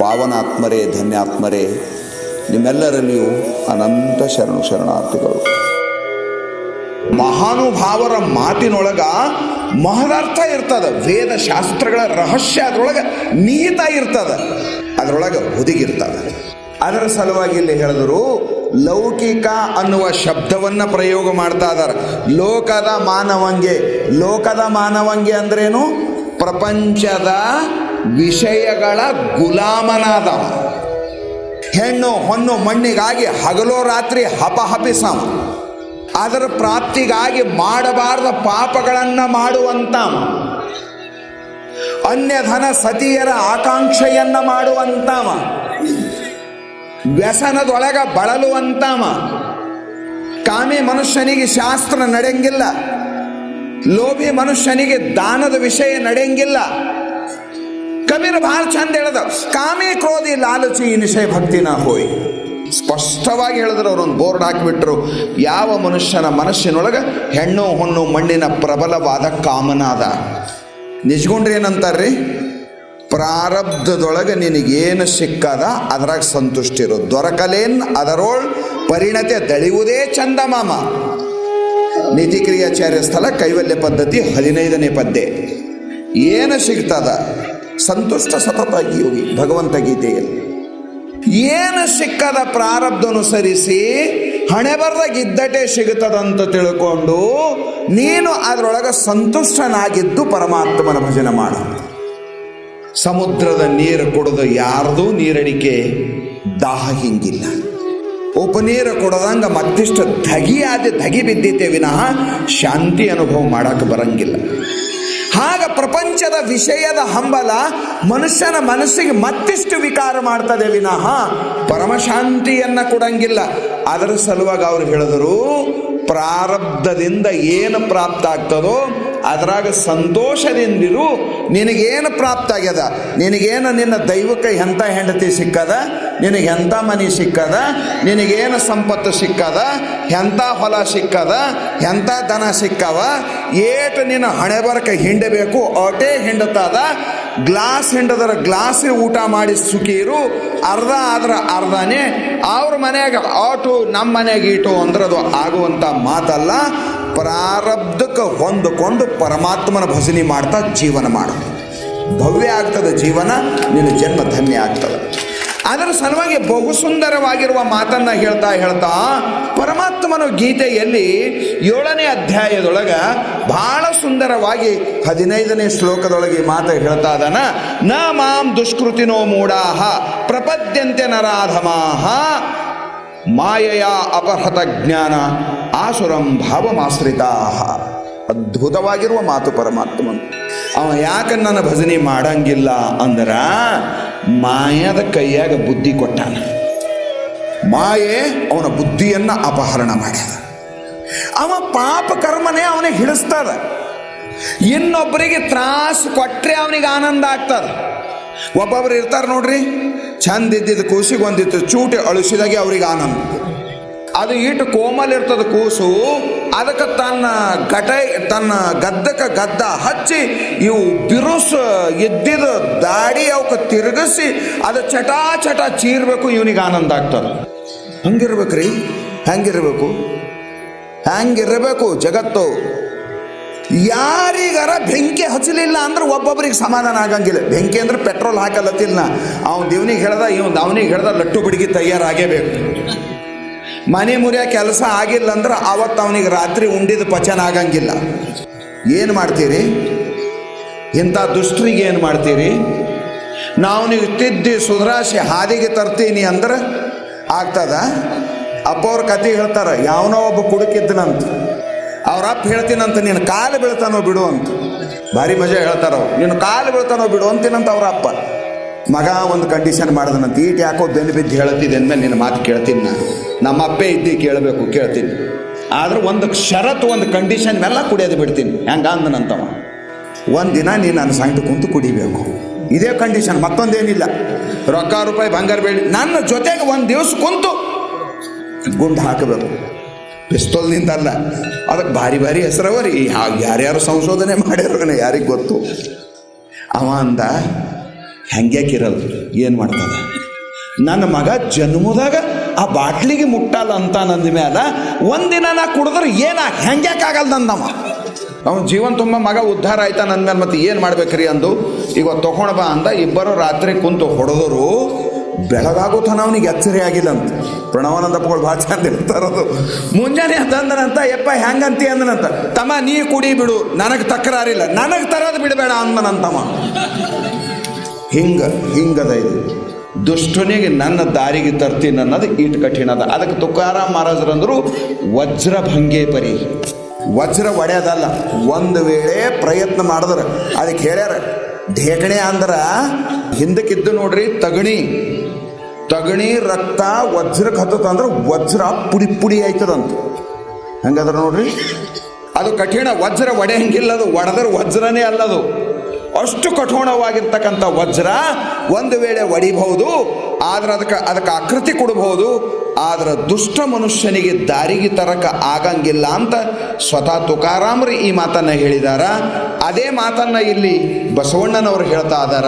ಪಾವನಾತ್ಮರೇ, ಧನ್ಯಾತ್ಮರೇ, ನಿಮ್ಮೆಲ್ಲರಲ್ಲಿಯೂ ಅನಂತ ಶರಣು ಶರಣಾರ್ಥಿಗಳು. ಮಹಾನುಭಾವರ ಮಾತಿನೊಳಗ ಮಹದಾರ್ಥ ಇರ್ತದ, ವೇದ ಶಾಸ್ತ್ರಗಳ ರಹಸ್ಯ ಅದ್ರೊಳಗೆ ನಿಹಿತ ಇರ್ತದ, ಅದರೊಳಗೆ ಹುದುಗಿರ್ತದ. ಅದರ ಸಲುವಾಗಿ ಇಲ್ಲಿ ಹೇಳಿದ್ರು, ಲೌಕಿಕ ಅನ್ನುವ ಶಬ್ದವನ್ನು ಪ್ರಯೋಗ ಮಾಡ್ತಾ ಇದ್ದಾರೆ ಲೋಕದ ಮಾನವಂಗೆ ಲೋಕದ ಮಾನವಂಗೆ ಅಂದ್ರೇನು? ಪ್ರಪಂಚದ ವಿಷಯಗಳ ಗುಲಾಮನಾದ ಹೆಣ್ಣು ಹೊನ್ನು ಮಣ್ಣಿಗಾಗಿ ಹಗಲೋ ರಾತ್ರಿ ಹಪಹಪಿಸವ ಅದರ ಪ್ರಾಪ್ತಿಗಾಗಿ ಮಾಡಬಾರದ ಪಾಪಗಳನ್ನು ಮಾಡುವಂತ ಅನ್ಯಧನ ಸತಿಯರ ಆಕಾಂಕ್ಷೆಯನ್ನ ಮಾಡುವಂತಾಮ ವ್ಯಸನದೊಳಗ ಬಳಲುವಂತಾಮ ಕಾಮಿ ಮನುಷ್ಯನಿಗೆ ಶಾಸ್ತ್ರ ನಡೆಯಂಗಿಲ್ಲ. ಲೋಭಿ ಮನುಷ್ಯನಿಗೆ ದಾನದ ವಿಷಯ ನಡೆಯಂಗಿಲ್ಲ. ಕಬೀರ್ ಭಾಳ ಚಂದ ಹೇಳದ, ಕಾಮಿ ಕ್ರೋಧಿ ಲಾಲಚಿ ನಿಶಯ ಭಕ್ತಿನ ಹೋಯ್. ಸ್ಪಷ್ಟವಾಗಿ ಹೇಳಿದ್ರು ಅವರೊಂದು ಬೋರ್ಡ್ ಹಾಕಿಬಿಟ್ರು, ಯಾವ ಮನುಷ್ಯನ ಮನಸ್ಸಿನೊಳಗೆ ಹೆಣ್ಣು ಹೊಣ್ಣು ಮಣ್ಣಿನ ಪ್ರಬಲವಾದ ಕಾಮನಾದ ನಿಜಗೊಂಡ್ರೆ ಏನಂತಾರ್ರಿ? ಪ್ರಾರಬ್ಧದೊಳಗೆ ನಿನಗೇನು ಸಿಕ್ಕದ, ಅದ್ರಾಗ ಸಂತುಷ್ಟಿರು ದೊರಕಲೇನ್ ಅದರೋಳ್ ಪರಿಣತೆ ದಳಿಯುವುದೇ ಚಂದ ಮಾಮ ನೀತಿಕ್ರಿಯಾಚಾರ್ಯ ಸ್ಥಳ ಕೈವಲ್ಯ ಪದ್ಧತಿ ಹದಿನೈದನೇ ಪದ್ಯ. ಏನು ಸಿಗ್ತದ? ಸಂತುಷ್ಟ ಸತತ ಯೋಗಿ ಭಗವಂತ ಗೀತೆಯಲ್ಲಿ ಏನು ಸಿಕ್ಕದ ಪ್ರಾರಬ್ಧನುಸರಿಸಿ ಹಣೆ ಬರದ ಗಿದ್ದಟೆ ಸಿಗುತ್ತದಂತ ತಿಳ್ಕೊಂಡು ನೀನು ಅದರೊಳಗೆ ಸಂತುಷ್ಟನಾಗಿದ್ದು ಪರಮಾತ್ಮನ ಭಜನೆ ಮಾಡು. ಸಮುದ್ರದ ನೀರು ಕುಡಿದು ಯಾರ್ದು ನೀರಡಿಕೆ ದಾಹ ಹಿಂಗಿಲ್ಲ. ಉಪನೀರು ಕೊಡದಂಗ ಮತ್ತಿಷ್ಟು ಧಗಿಯಾದ ಧಗಿ ಬಿದ್ದಿತೆ ವಿನಃ ಶಾಂತಿ ಅನುಭವ ಮಾಡಕ್ಕೆ ಬರಂಗಿಲ್ಲ. ಆಗ ಪ್ರಪಂಚದ ವಿಷಯದ ಹಂಬಲ ಮನುಷ್ಯನ ಮನಸ್ಸಿಗೆ ಮತ್ತಿಷ್ಟು ವಿಕಾರ ಮಾಡ್ತದೆ ವಿನಃ ಪರಮಶಾಂತಿಯನ್ನ ಕೊಡಂಗಿಲ್ಲ. ಅದರ ಸಲುವಾಗಿ ಅವರು ಹೇಳಿದರು, ಪ್ರಾರಬ್ಧದಿಂದ ಏನು ಪ್ರಾಪ್ತ ಆಗ್ತದೋ ಅದ್ರಾಗ ಸಂತೋಷದಿಂದಿರು ನಿನಗೇನು ಪ್ರಾಪ್ತ ಆಗ್ಯದ ನಿನಗೇನು ನಿನ್ನ ದೈವಕ್ಕೆ ಎಂಥ ಹೆಂಡತಿ ಸಿಕ್ಕದ? ನಿನಗೆ ಎಂಥ ಮನೆ ಸಿಕ್ಕದ? ನಿನಗೇನು ಸಂಪತ್ತು ಸಿಕ್ಕದ? ಎಂಥ ಹೊಲ ಸಿಕ್ಕದ? ಎಂಥ ದನ ಸಿಕ್ಕವ? ಏಟು ನಿನ್ನ ಹಣೆ ಬರಕ ಹಿಂಡಬೇಕು ಅಟೇ ಹಿಂಡತದ? ಗ್ಲಾಸ್ ಹಿಂಡದ್ರೆ ಗ್ಲಾಸೇ ಊಟ ಮಾಡಿ ಸುಖೀರು, ಅರ್ಧ ಆದ್ರೆ ಅರ್ಧನೇ. ಅವ್ರ ಮನೆಯಾಗ ಆಟು ನಮ್ಮ ಮನೆಯಾಗ ಈಟು ಅಂದ್ರೆ ಅದು ಆಗುವಂಥ ಮಾತಲ್ಲ. ಪ್ರಾರಬ್ಧಕ್ಕೆ ಹೊಂದಿಕೊಂಡು ಪರಮಾತ್ಮನ ಭಜನೆ ಮಾಡ್ತಾ ಜೀವನ ಮಾಡು. ಭವ್ಯ ಆಗ್ತದೆ ಜೀವನ, ನಿನ್ನ ಜನ್ಮ ಧನ್ಯ ಆಗ್ತದೆ. ಅದರ ಸಲುವಾಗಿ ಬಹು ಸುಂದರವಾಗಿರುವ ಮಾತನ್ನ ಹೇಳ್ತಾ ಹೇಳ್ತಾ ಪರಮಾತ್ಮನ ಗೀತೆಯಲ್ಲಿ ಏಳನೇ ಅಧ್ಯಾಯದೊಳಗ ಬಹಳ ಸುಂದರವಾಗಿ ಹದಿನೈದನೇ ಶ್ಲೋಕದೊಳಗೆ ಮಾತು ಹೇಳ್ತಾ ಇದ್ದಾನ ನ ಮಾಂ ದುಷ್ಕೃತಿನೋ ಮೂಢಾಹ, ಪ್ರಪದ್ಯಂತೆ ನರಾಧಮಾಹ, ಮಾಯಯ ಅಪಹೃತ ಜ್ಞಾನ. ಆಸುರಂ ಭಾವಮಾಶ್ರಿತಾ. ಅದ್ಭುತವಾಗಿರುವ ಮಾತು ಪರಮಾತ್ಮನು. ಅವ ಯಾಕೆ ನನ್ನ ಭಜನೆ ಮಾಡಂಗಿಲ್ಲ ಅಂದ್ರ, ಮಾಯದ ಕೈಯಾಗ ಬುದ್ಧಿ ಕೊಟ್ಟಾನ. ಮಾಯೆ ಅವನ ಬುದ್ಧಿಯನ್ನ ಅಪಹರಣ ಮಾಡ್ಯಾದ. ಅವ ಪಾಪ ಕರ್ಮನೇ ಅವನಿಗೆ ಹಿಡಿಸ್ತದ. ಇನ್ನೊಬ್ಬರಿಗೆ ತ್ರಾಸು ಕೊಟ್ಟರೆ ಅವನಿಗೆ ಆನಂದ ಆಗ್ತದ. ಒಬ್ಬೊಬ್ರು ಇರ್ತಾರೆ ನೋಡ್ರಿ ಚಂದ ಇದ್ದಿದ್ದು ಕೂಸಿಗೆ ಒಂದಿತ್ತು ಚೂಟಿ ಅಳಿಸಿದಾಗೆ ಅವ್ರಿಗೆ ಆನಂದ. ಅದು ಇಟ್ಟು ಕೋಮಲ್ ಇರ್ತದ ಕೂಸು, ಅದಕ್ಕೆ ತನ್ನ ಗಟ, ತನ್ನ ಗದ್ದಕ್ಕೆ ಗದ್ದ ಹಚ್ಚಿ ಇವು ಬಿರುಸು ಎದ್ದಿದ ದಾಡಿ ಅವಕ್ಕೆ ತಿರುಗಿಸಿ ಅದು ಚಟಾ ಚಟ ಚೀರ್ಬೇಕು, ಇವನಿಗೆ ಆನಂದ ಆಗ್ತದೆ. ಹಂಗಿರ್ಬೇಕ್ರಿ, ಹೆಂಗಿರ್ಬೇಕು, ಹೆಂಗಿರಬೇಕು ಜಗತ್ತು. ಯಾರಿಗಾರ ಬೆಂಕಿ ಹಚ್ಚಲಿಲ್ಲ ಅಂದ್ರೆ ಒಬ್ಬೊಬ್ರಿಗೆ ಸಮಾಧಾನ ಆಗಂಗಿಲ್ಲ. ಬೆಂಕಿ ಅಂದ್ರೆ ಪೆಟ್ರೋಲ್ ಹಾಕಲತ್ತಿಲ್ಲ ಅವ್ನು ದೇವನಿಗೆ ಹೇಳ್ದ ಇವನು ಅವನಿಗೆ ಹೇಳ್ದ ಲಟ್ಟು ಬಿಡಿಗೆ ತಯಾರಾಗೇಬೇಕು. ಮನೆ ಮುರಿಯ ಕೆಲಸ ಆಗಿಲ್ಲ ಅಂದ್ರೆ ಅವತ್ತು ಅವನಿಗೆ ರಾತ್ರಿ ಉಂಡಿದ ಪಚನ ಆಗಂಗಿಲ್ಲ. ಏನು ಮಾಡ್ತೀರಿ? ಇಂಥ ದುಷ್ಟರಿಗೆ ಏನು ಮಾಡ್ತೀರಿ? ನಾವು ನೀವು ತಿದ್ದಿ ಸುಧಾರಿಸಿ ಹಾದಿಗೆ ತರ್ತೀನಿ ಅಂದ್ರೆ ಆಗ್ತದ? ಅಪ್ಪ ಅವ್ರ ಕತೆ ಹೇಳ್ತಾರೆ, ಯಾವನೋ ಒಬ್ಬ ಕುಡುಕಿದ್ದನಂತ. ಅವ್ರ ಅಪ್ಪ ಹೇಳ್ತೀನಂತ, ನೀನು ಕಾಲು ಬೀಳ್ತಾನೋ ಬಿಡು ಅಂತ. ಭಾರಿ ಮಜಾ ಹೇಳ್ತಾರ ನೀನು ಕಾಲು ಬೀಳ್ತಾನೋ ಬಿಡು ಅಂತೀನಂತ ಅವ್ರ ಅಪ್ಪ. ಮಗ ಒಂದು ಕಂಡೀಷನ್ ಮಾಡಿದನಂತ ಈಟ್ ಯಾಕೋ ಬೆನ್ನು ಬಿದ್ದು ಹೇಳತ್ತಿದೆ ಅಂದಮೇಲೆ ನಿನ್ನ ಮಾತು ಕೇಳ್ತೀನಿ ನಾನು. ನಮ್ಮ ಅಪ್ಪೆ ಇದ್ದಿ ಕೇಳಬೇಕು, ಕೇಳ್ತೀನಿ. ಆದ್ರೆ ಒಂದು ಷರತ್ತು, ಒಂದು ಕಂಡೀಷನ್ ಮೇಲೆ ಕುಡಿಯೋದು ಬಿಡ್ತೀನಿ. ಹೆಂಗ ಅಂದನಂತವ ಒಂದು ದಿನ ನೀನು ನನ್ನ ಸಂಗಟ ಕುಂತು ಕುಡಿಬೇಕು. ಇದೇ ಕಂಡೀಷನ್ ಮತ್ತೊಂದೇನಿಲ್ಲ. ರೊಕ್ಕ, ರೂಪಾಯಿ, ಬಂಗಾರ ಬೇಡಿ ನನ್ನ ಜೊತೆಗೆ ಒಂದು ದಿವಸ ಕುಂತು ಗುಂಡು ಹಾಕಬೇಕು. ಪಿಸ್ತೋಲ್ ಅಲ್ಲ, ಅದಕ್ಕೆ ಭಾರಿ ಭಾರಿ ಹೆಸರವರಿ ಯಾರ್ಯಾರು ಸಂಶೋಧನೆ ಮಾಡ್ಯಾರ ಯಾರಿಗೆ ಗೊತ್ತು? ಅವ ಅಂದ ಹಂಗ್ಯಾಕಿರಲ್ಲ ಏನು ಮಾಡ್ತದೆ? ನನ್ನ ಮಗ ಜನ್ಮದಾಗ ಆ ಬಾಟ್ಲಿಗೆ ಮುಟ್ಟಲ್ಲ ಅಂತ ನಂದ ಮೇಲೆ ಒಂದಿನ ನಾ ಕುಡಿದ್ರೆ ಏನ ಹೆಂಗ್ಯಾಕಾಗಲ್ಲ ನಂದಮ್ಮ ಅವ್ನ ಜೀವನ ತುಂಬ ಮಗ ಉದ್ಧಾರ ಆಯ್ತಾ ನನ್ನ ಮೇಲೆ ಮತ್ತೆ ಏನು ಮಾಡ್ಬೇಕ್ರಿ ಅಂದು? ಈಗ ತೊಗೊಂಡು ಬಾ ಅಂದ, ಇಬ್ಬರು ರಾತ್ರಿ ಕುಂತು ಹೊಡೆದರು ಬೆಳಗಾಗೋ ತನ ಅವನಿಗೆ ಎಚ್ಚರಿ ಆಗಿಲ್ಲ ಅಂತ. ಪ್ರಣವಾನಂದಪ್ಪಗಳು ಭಾಳ ಚಂದ ಇರ್ತಾರದು ಮುಂಜಾನೆ ಅಂತಂದನಂತ ಯಪ್ಪ ಹೆಂಗಂತಿ ಅಂದನಂತ. ತಮ್ಮ, ನೀ ಕುಡಿ ಬಿಡು, ನನಗೆ ತಕರಾರಿಲ್ಲ. ನನಗೆ ತರೋದು ಬಿಡಬೇಡ ಅಂದನಂತಮ್ಮ. ಹಿಂಗ, ಹಿಂಗದ ಇದು. ದುಷ್ಟನಿಗೆ ನನ್ನ ದಾರಿಗೆ ತರ್ತೀನಿ ಅನ್ನೋದು ಈಟ್ ಕಠಿಣ ಅದ. ಅದಕ್ಕೆ ತುಕಾರಾಮ್ ಮಹಾರಾಜರಂದ್ರು ವಜ್ರ ಭಂಗೆ ಪರಿ. ವಜ್ರ ಒಡೆಯೋದಲ್ಲ ಒಂದು ವೇಳೆ ಪ್ರಯತ್ನ ಮಾಡಿದ್ರೆ. ಅದಕ್ಕೆ ಹೇಳ್ಯಾರ, ಢೇಕಣೆ ಅಂದ್ರೆ ಹಿಂದಕ್ಕಿದ್ದು ನೋಡ್ರಿ ತಗಣಿ. ತಗಣಿ, ರಕ್ತ, ವಜ್ರಕ್ಕೆ ಹತ್ತತ ಅಂದ್ರೆ ವಜ್ರ ಪುಡಿ ಪುಡಿ ಆಯ್ತದಂತ. ಹಂಗದ್ರ ನೋಡ್ರಿ, ಅದು ಕಠಿಣ. ವಜ್ರ ಒಡೆಯಂಗಿಲ್ಲ ಅದು. ಒಡೆದ್ರೆ ವಜ್ರನೇ ಅಲ್ಲದು ಅಷ್ಟು ಕಠೋಣವಾಗಿರ್ತಕ್ಕಂಥ ವಜ್ರ ಒಂದು ವೇಳೆ ಒಡಿಬಹುದು, ಆದ್ರೆ ಅದಕ್ಕೆ ಅದಕ್ಕೆ ಆಕೃತಿ ಕೊಡಬಹುದು, ಆದ್ರೆ ದುಷ್ಟ ಮನುಷ್ಯನಿಗೆ ದಾರಿಗೆ ತರಕ ಆಗಂಗಿಲ್ಲ ಅಂತ ಸ್ವತಃ ತುಕಾರಾಮ್ರು ಈ ಮಾತನ್ನ ಹೇಳಿದಾರ. ಅದೇ ಮಾತನ್ನ ಇಲ್ಲಿ ಬಸವಣ್ಣನವರು ಹೇಳ್ತಾ ಇದಾರ.